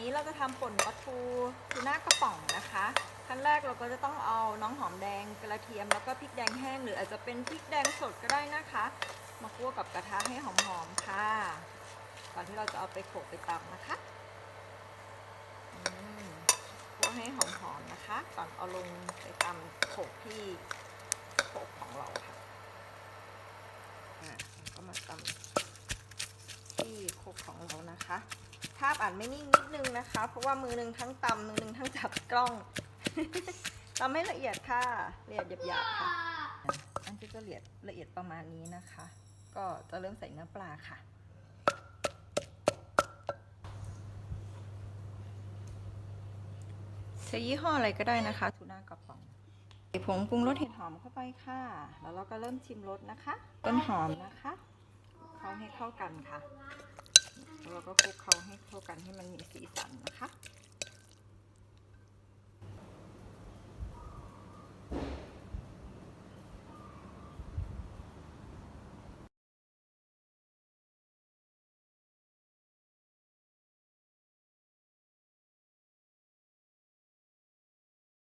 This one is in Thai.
นี้เราจะทำป่นปลาทูทูน่ากระป๋องนะคะ ขั้นแรกเราก็จะต้องเอาน้องหอมแดงกระเทียมแล้วก็พริกแดงแห้ง หรืออาจจะเป็นพริกแดงสดก็ได้นะคะ มาคั่วกับกระทะให้หอมๆค่ะ ก่อนที่เราจะเอาไปโขลกไปตำนะคะคั่วให้หอมๆนะคะ ก่อนเอาลงไปตำโขลกที่โขลกของเราค่ะอะก็มาตำที่โขลกของเรานะคะ ภาพอาจไม่นิ่งนิดนึงนะคะ เพราะว่ามือหนึ่งทั้งตำมือหนึ่งทั้งจับกล้องตำให้ละเอียดค่ะละเอียดหยาบๆค่ะ อันที่จะละเอียดละเอียดประมาณนี้นะคะ ก็จะเริ่มใส่เนื้อปลาค่ะใช้ยี่ห้ออะไรก็ได้นะคะทูน่ากระป๋องใส่ผงปรุงรสเห็ดหอมเข้าไปค่ะ แล้วเราก็เริ่มชิมรสนะคะ ต้นหอมนะคะเคล้าให้เข้ากันค่ะ แล้วเราก็คลุกเคล้าให้เข้ากันให้มันมีสีสันนะคะ